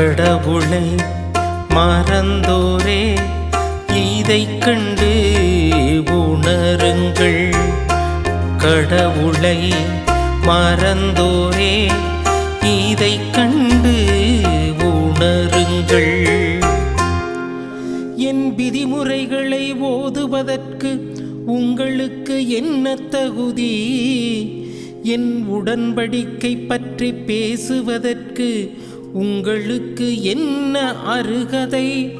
கடவுளை மறந்தோரே. இதை கண்டு உணருங்கள். கடவுளை மறந்தோரே. இதை கண்டு உணருங்கள். என் விதிமுறைகளை ஓதுவதற்கு உங்களுக்கு என்ன தகுதி? என் உடன்படிக்கை பற்றி பேசுவதற்கு உங்களுக்கு என்ன அருகதை?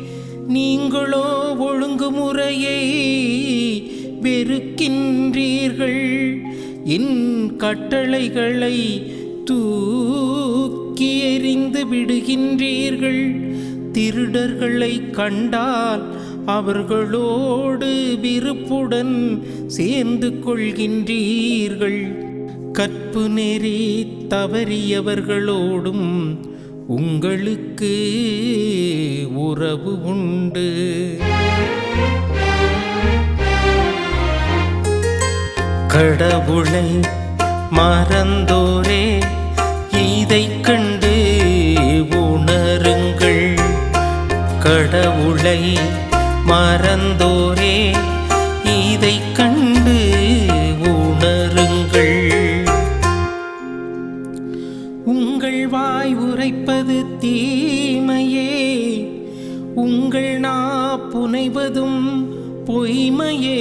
நீங்களோ ஒழுங்குமுறையை வெறுக்கின்றீர்கள். என் கட்டளைகளை தூக்கி எறிந்து விடுகின்றீர்கள். திருடர்களை கண்டால் அவர்களோடு விருப்புடன் சேர்ந்து கொள்கின்றீர்கள். கற்பு நெறி தவறியவர்களோடும் உங்களுக்கு உறவு உண்டு. கடவுளை மறந்தோரே இதை கண்டு உணருங்கள். கடவுளை மறந்தோரே புனைவதும் பொய்மையே.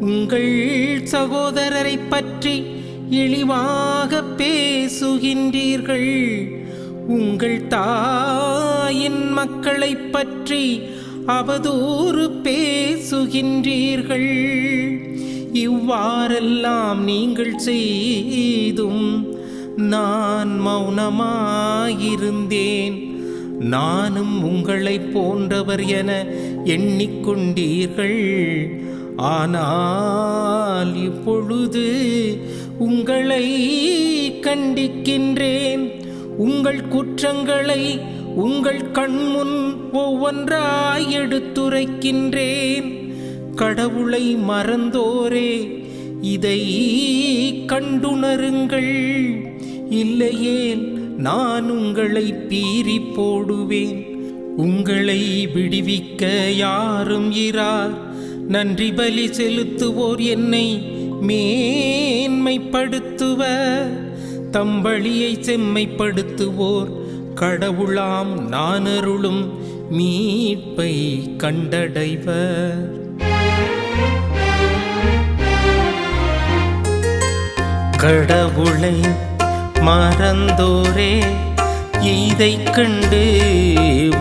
உங்கள் சகோதரரை பற்றி இழிவாக பேசுகின்றீர்கள். உங்கள் தாயின் மக்களைப் பற்றி அவதூறு பேசுகின்றீர்கள். இவ்வாறெல்லாம் நீங்கள் செய்தும் நான் மௌனமாயிருந்தேன். நானும் உங்களைப் போன்றவர் என எண்ணிக்கொண்டீர்கள். ஆனால் இப்பொழுது உங்களை கண்டிக்கின்றேன். உங்கள் குற்றங்களை உங்கள் கண்முன் ஒவ்வொன்றாய் எடுத்துரைக்கின்றேன். கடவுளை மறந்தோரே இதை கண்டுணருங்கள். இல்லையேல் நான் உங்களை பீறி போடுவேன். உங்களை விடுவிக்க யாரும் இரார். நன்றி பலி செலுத்துவோர் என்னை மேன்மைப்படுத்துவர். தம்பழியை செம்மைப்படுத்துவோர். கடவுளாம் நானருளும் மீட்பை கண்டடைவர். கடவுளை மறந்தோரே. இதை கண்டு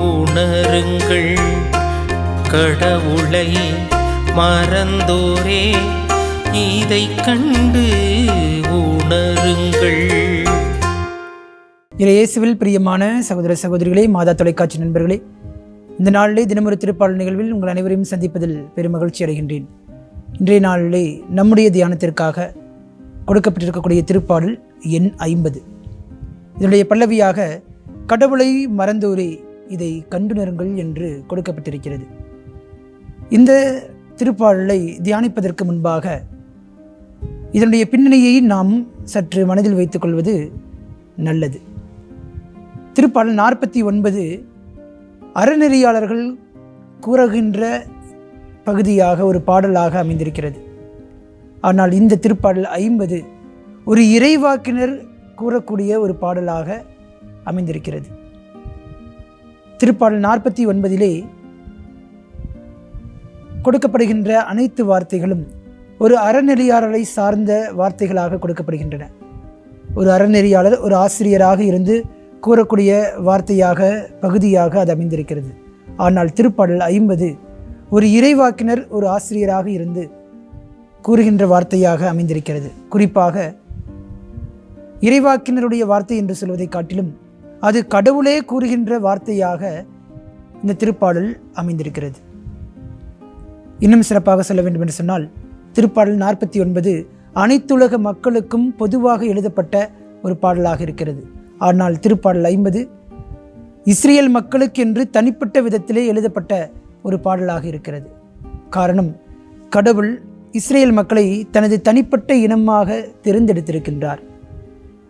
உணருங்கள். கடவுளை மறந்தோரே. இதை கண்டு உணருங்கள். இளையேசுவில் இயேசுவில் பிரியமான சகோதர சகோதரிகளே மாதா தொலைக்காட்சி நண்பர்களே இந்த நாளிலே தினமொரு திருப்பாடல் நிகழ்வில் உங்கள் அனைவரையும் சந்திப்பதில் பெருமகிழ்ச்சி அடைகின்றேன். இன்றைய நாளிலே நம்முடைய தியானத்திற்காக கொடுக்கப்பட்டிருக்கக்கூடிய திருப்பாடல் எண் ஐம்பது. இதனுடைய பல்லவியாக கடவுளை மறந்தோரே இதை கண்டுணருங்கள் என்று கொடுக்கப்பட்டிருக்கிறது. இந்த திருப்பாடலை தியானிப்பதற்கு முன்பாக இதனுடைய பின்னணியை நாம் சற்று மனதில் வைத்துக்கொள்வது நல்லது. திருப்பாடல் நாற்பத்தி ஒன்பது அறநெறியாளர்கள் கூறுகின்ற பகுதியாக ஒரு பாடலாக அமைந்திருக்கிறது. ஆனால் இந்த திருப்பாடல் ஐம்பது ஒரு இறைவாக்கினர் கூறக்கூடிய ஒரு பாடலாக அமைந்திருக்கிறது. திருப்பாடல் நாற்பத்தி ஒன்பதிலே கொடுக்கப்படுகின்ற அனைத்து வார்த்தைகளும் ஒரு அறநெறியாளரை சார்ந்த வார்த்தைகளாக கொடுக்கப்படுகின்றன. ஒரு அறநெறியாளர் ஒரு ஆசிரியராக இருந்து கூறக்கூடிய வார்த்தையாக பகுதியாக அது அமைந்திருக்கிறது. ஆனால் திருப்பாடல் ஐம்பது ஒரு இறைவாக்கினர் ஒரு ஆசிரியராக இருந்து கூறுகின்ற வார்த்தையாக அமைந்திருக்கிறது. குறிப்பாக இறைவாக்கினருடைய வார்த்தை என்று சொல்வதை காட்டிலும் அது கடவுளே கூறுகின்ற வார்த்தையாக இந்த திருப்பாடல் அமைந்திருக்கிறது. இன்னும் சிறப்பாக சொல்ல வேண்டும் என்று சொன்னால் திருப்பாடல் நாற்பத்தி ஒன்பது அனைத்துலக மக்களுக்கும் பொதுவாக எழுதப்பட்ட ஒரு பாடலாக இருக்கிறது. ஆனால் திருப்பாடல் ஐம்பது இஸ்ரேல் மக்களுக்கென்று தனிப்பட்ட விதத்திலே எழுதப்பட்ட ஒரு பாடலாக இருக்கிறது. காரணம் கடவுள் இஸ்ரேல் மக்களை தனது தனிப்பட்ட இனமாக தேர்ந்தெடுத்திருக்கின்றார்.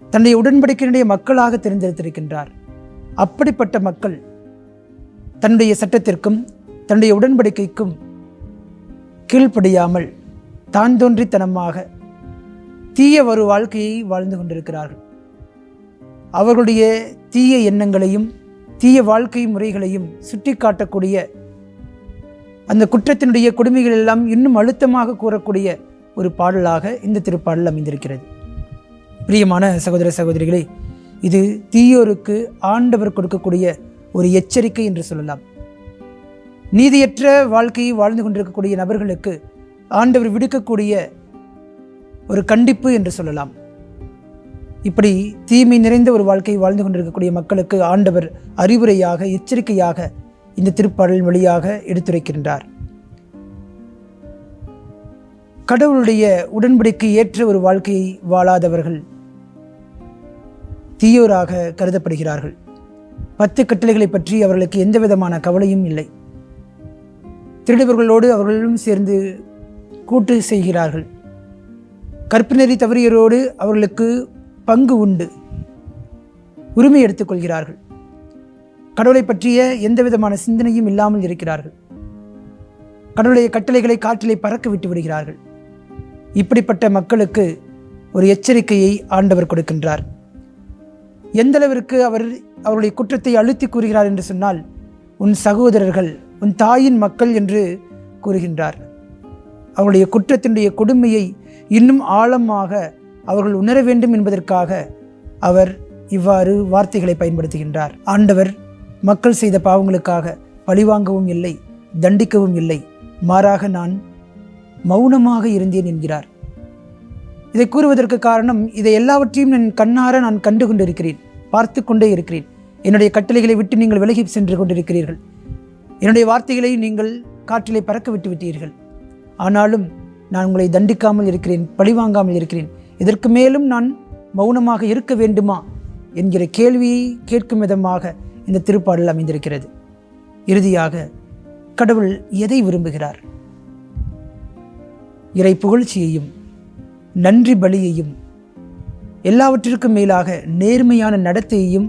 தன்னுடைய உடன்படிக்கையினுடைய மக்களாக தேர்ந்தெடுத்திருக்கின்றார். அப்படிப்பட்ட மக்கள் தன்னுடைய சட்டத்திற்கும் தன்னுடைய உடன்படிக்கைக்கும் கீழ்ப்படியாமல் தான் தோன்றித்தனமாக தீய ஒரு வாழ்க்கையை வாழ்ந்து கொண்டிருக்கிறார்கள். அவர்களுடைய தீய எண்ணங்களையும் தீய வாழ்க்கை முறைகளையும் சுட்டிக்காட்டக்கூடிய அந்த குற்றத்தினுடைய கொடுமைகள் எல்லாம் இன்னும் அழுத்தமாக கூறக்கூடிய ஒரு பாடலாக இந்த திருப்பாடல் அமைந்திருக்கிறது. பிரியமான சகோதர சகோதரிகளே இது தீயோருக்கு ஆண்டவர் கொடுக்கக்கூடிய ஒரு எச்சரிக்கை என்று சொல்லலாம். நீதியற்ற வாழ்க்கையை வாழ்ந்து கொண்டிருக்கக்கூடிய நபர்களுக்கு ஆண்டவர் விடுக்கக்கூடிய ஒரு கண்டிப்பு என்று சொல்லலாம். இப்படி தீமை நிறைந்த ஒரு வாழ்க்கையை வாழ்ந்து கொண்டிருக்கக்கூடிய மக்களுக்கு ஆண்டவர் அறிவுரையாக எச்சரிக்கையாக இந்த திருப்பாடல் வழியாக எடுத்துரைக்கின்றார். கடவுளுடைய உடன்படிக்கை ஏற்ற ஒரு வாழ்க்கையை வாழாதவர்கள் தீயோராக கருதப்படுகிறார்கள். பத்து கட்டளைகளை பற்றி அவர்களுக்கு எந்த விதமான கவலையும் இல்லை. திருடுபவர்களோடு அவர்களும் சேர்ந்து கூட்டு செய்கிறார்கள். கற்பினரி தவறியரோடு அவர்களுக்கு பங்கு உண்டு. உரிமை எடுத்துக்கொள்கிறார்கள் கடவுளை பற்றிய எந்த விதமான சிந்தனையும் இல்லாமல் இருக்கிறார்கள். கடவுளுடைய கட்டளைகளை காற்றிலே பறக்க விட்டு விடுகிறார்கள். இப்படிப்பட்ட மக்களுக்கு ஒரு எச்சரிக்கையை ஆண்டவர் கொடுக்கின்றார். எந்தளவிற்கு அவர் அவருடைய குற்றத்தை அழுத்தி கூறுகிறார் என்று சொன்னால் உன் சகோதரர்கள் உன் தாயின் மக்கள் என்று கூறுகின்றார். அவருடைய குற்றத்தினுடைய கொடுமையை இன்னும் ஆழமாக அவர்கள் உணர வேண்டும் என்பதற்காக அவர் இவ்வாறு வார்த்தைகளை பயன்படுத்துகின்றார். ஆண்டவர் மக்கள் செய்த பாவங்களுக்காக பழிவாங்கவும் இல்லை தண்டிக்கவும் இல்லை. மாறாக நான் மௌனமாக இருந்தேன் என்கிறார். இதை கூறுவதற்கு காரணம் இதை எல்லாவற்றையும் என் கண்ணார நான் கண்டு கொண்டிருக்கிறேன் பார்த்து கொண்டே இருக்கிறேன். என்னுடைய கட்டளைகளை விட்டு நீங்கள் விலகி சென்று கொண்டிருக்கிறீர்கள். என்னுடைய வார்த்தைகளை நீங்கள் காற்றிலே பறக்க விட்டு விட்டீர்கள். ஆனாலும் நான் உங்களை தண்டிக்காமல் இருக்கிறேன் பழிவாங்காமல் இருக்கிறேன். இதற்கு மேலும் நான் மௌனமாக இருக்க வேண்டுமா? என்கிற கேள்வியை கேட்கும் விதமாக இந்த திருப்பாடல் அமைந்திருக்கிறது. இறுதியாக கடவுள் எதை விரும்புகிறார்? இறை புகழ்ச்சியையும் நன்றி பலியையும் எல்லாவற்றிற்கும் மேலாக நேர்மையான நடத்தையையும்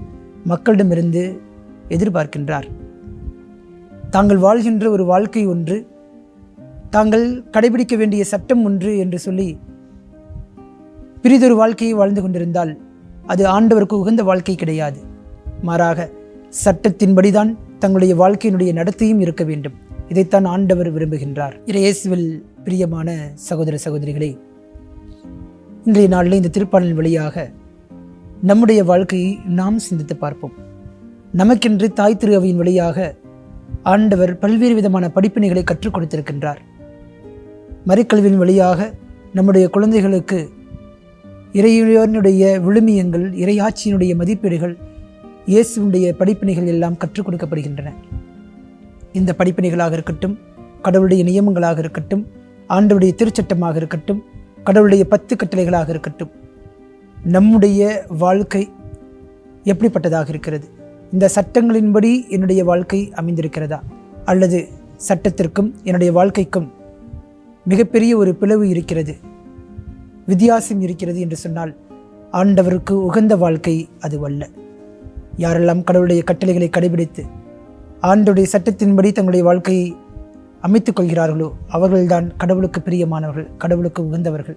மக்களிடமிருந்து எதிர்பார்க்கின்றார். தாங்கள் வாழ்கின்ற ஒரு வாழ்க்கை ஒன்று தாங்கள் கடைபிடிக்க வேண்டிய சட்டம் ஒன்று என்று சொல்லி பிரிதொரு வாழ்க்கையை வாழ்ந்து கொண்டிருந்தால் அது ஆண்டவருக்கு உகந்த வாழ்க்கை கிடையாது. மாறாக சட்டத்தின்படிதான் தங்களுடைய வாழ்க்கையினுடைய நடத்தையும் இருக்க வேண்டும். இதைத்தான் ஆண்டவர் விரும்புகின்றார். இறையேசுவில் பிரியமான சகோதர சகோதரிகளே இன்றைய நாளில் இந்த திருப்பாடலின் வழியாக நம்முடைய வாழ்க்கையை நாம் சிந்தித்து பார்ப்போம். நமக்கென்று தாய் திரு அவையின் வழியாக ஆண்டவர் பல்வேறு விதமான படிப்பினைகளை கற்றுக் கொடுத்திருக்கின்றார். மறைக்கல்வியின் வழியாக நம்முடைய குழந்தைகளுக்கு இறைவனுடைய விழுமியங்கள் இறையாட்சியினுடைய மதிப்பீடுகள் இயேசுடைய படிப்பினைகள் எல்லாம் கற்றுக் கொடுக்கப்படுகின்றன. இந்த படிப்பினைகளாக இருக்கட்டும் கடவுளுடைய நியமங்களாக இருக்கட்டும் ஆண்டவுடைய திருச்சட்டமாக இருக்கட்டும் கடவுளுடைய பத்து கட்டளைகளாக இருக்கட்டும் நம்முடைய வாழ்க்கை எப்படிப்பட்டதாக இருக்கிறது? இந்த சட்டங்களின்படி என்னுடைய வாழ்க்கை அமைந்திருக்கிறதா? அல்லது சட்டத்திற்கும் என்னுடைய வாழ்க்கைக்கும் மிகப்பெரிய ஒரு பிளவு இருக்கிறது வித்தியாசம் இருக்கிறது என்று சொன்னால் ஆண்டவருக்கு உகந்த வாழ்க்கை அதுவல்ல யாரெல்லாம் கடவுளுடைய கட்டளைகளை கடைபிடித்து ஆண்டுடைய சட்டத்தின்படி தங்களுடைய வாழ்க்கையை அமைத்துக் கொள்கிறார்களோ அவர்கள்தான் கடவுளுக்கு பிரியமானவர்கள் கடவுளுக்கு உகந்தவர்கள்.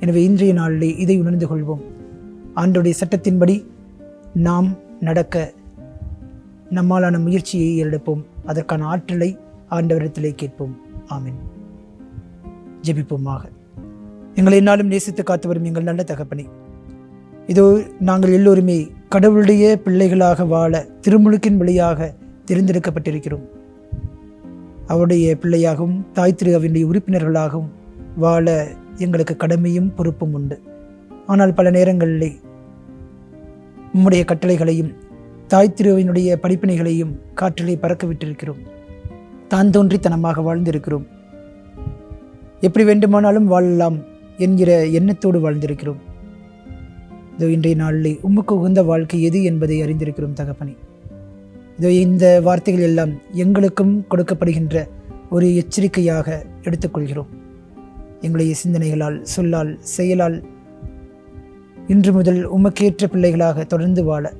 எனவே இன்றைய நாளிலே இதை உணர்ந்து கொள்வோம். ஆண்டுடைய சட்டத்தின்படி நாம் நடக்க நம்மாலான முயற்சியை எடுப்போம். அதற்கான ஆற்றலை ஆண்டவரிடத்திலே கேட்போம். ஆமீன். ஜெபிப்போமாக. எங்களை என்னாலும் நேசித்து காத்து வரும் எங்கள் நல்ல தகப்பனே. இதோ நாங்கள் எல்லோருமே கடவுளுடைய பிள்ளைகளாக வாழ திருமுழுக்கின் வழியாக தேர்ந்தெடுக்கப்பட்டிருக்கிறோம். அவருடைய பிள்ளையாகவும் தாய் திரு அவனுடைய உறுப்பினர்களாகவும் வாழ எங்களுக்கு கடமையும் பொறுப்பும் உண்டு. ஆனால் பல நேரங்களிலே உம்முடைய கட்டளைகளையும் தாய் திருவினுடைய படிப்பினைகளையும் காற்றிலே பறக்க விட்டிருக்கிறோம் தான் தோன்றித்தனமாக வாழ்ந்திருக்கிறோம். எப்படி வேண்டுமானாலும் வாழலாம் என்கிற எண்ணத்தோடு வாழ்ந்திருக்கிறோம். இதோ இன்றைய நாளிலே உமக்கு உகந்த வாழ்க்கை எது என்பதை அறிந்திருக்கிறோம் தகப்பனே. இதோ இந்த வார்த்தைகள் எல்லாம் எங்களுக்கும் கொடுக்கப்படுகின்ற ஒரு எச்சரிக்கையாக எடுத்துக்கொள்கிறோம் எங்களுடைய சிந்தனைகளால் சொல்லால் செயலால் இன்று முதல் உமக்கேற்ற பிள்ளைகளாக தொடர்ந்து வாழ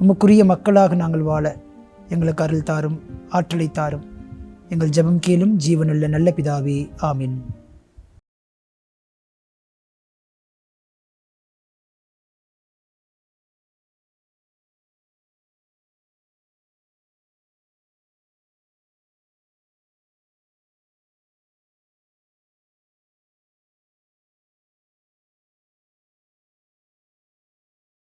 உமக்குரிய மக்களாக நாங்கள் வாழ எங்களுக்கு அருள் தாரும் ஆற்றலை தாரும். எங்கள் ஜபம் கேளும் ஜீவனுள்ள நல்ல பிதாவே ஆமீன்.